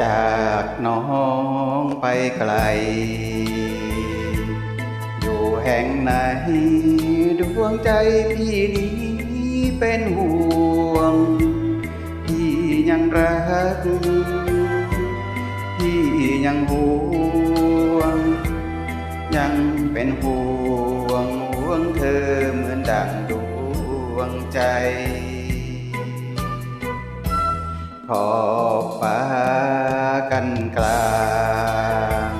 จากน้องไปไกล อยู่แห่งไหนดวงใจพี่นี้เป็นห่วง พี่ยังรัก พี่ยังห่วง ยังเป็นห่วงห่วงเธอเหมือนดังดวงใจ ขอบฟ้ากันกลาง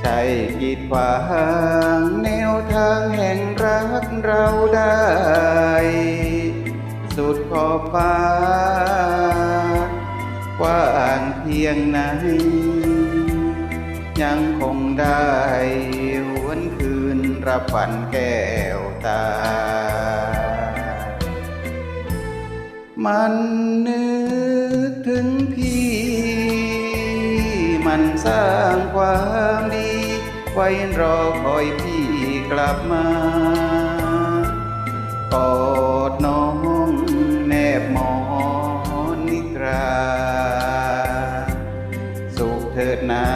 ใช่กีดขวางแนวทางแห่งรักเราได้ สุดขอบฟ้ากว้างเพียงไหน ยังคงได้หวนคืนรับฝันแก้วตา มันเนึก ถึงพี่ มันสร้างความดี ไว้รอคอยพี่กลับมากอดน้องแนบหมอนนิตรา สุขเถิดนา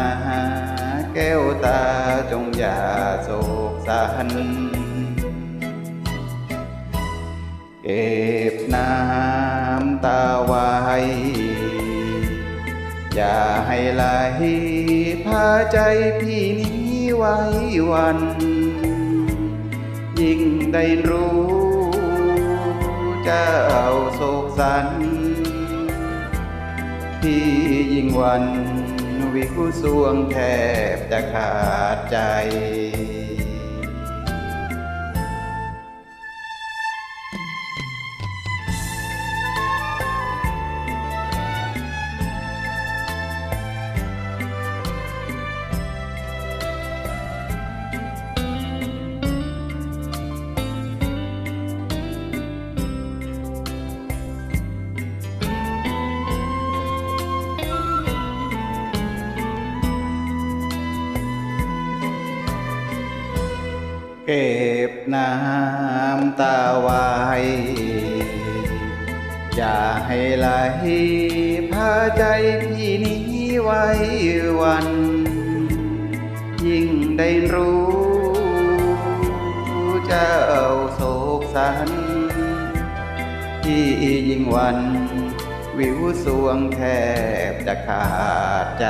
แก้วตาจงอย่าโศกสันเก็บน้ำตาไว้ อย่าให้ไหลพาใจพี่นี้ไว้วัน ยิ่งได้รู้เจ้าโศกสันพี่ยิ่งวันวิวสวงแทบจะขาดใจ เก็บน้ำตาไว้ อย่าให้ไหลพาใจพี่นี้ไว้วัน ยิ่งได้รู้เจ้าโศกสันที่ยิ่งวัน วิวสวงแทบจะขาดใจ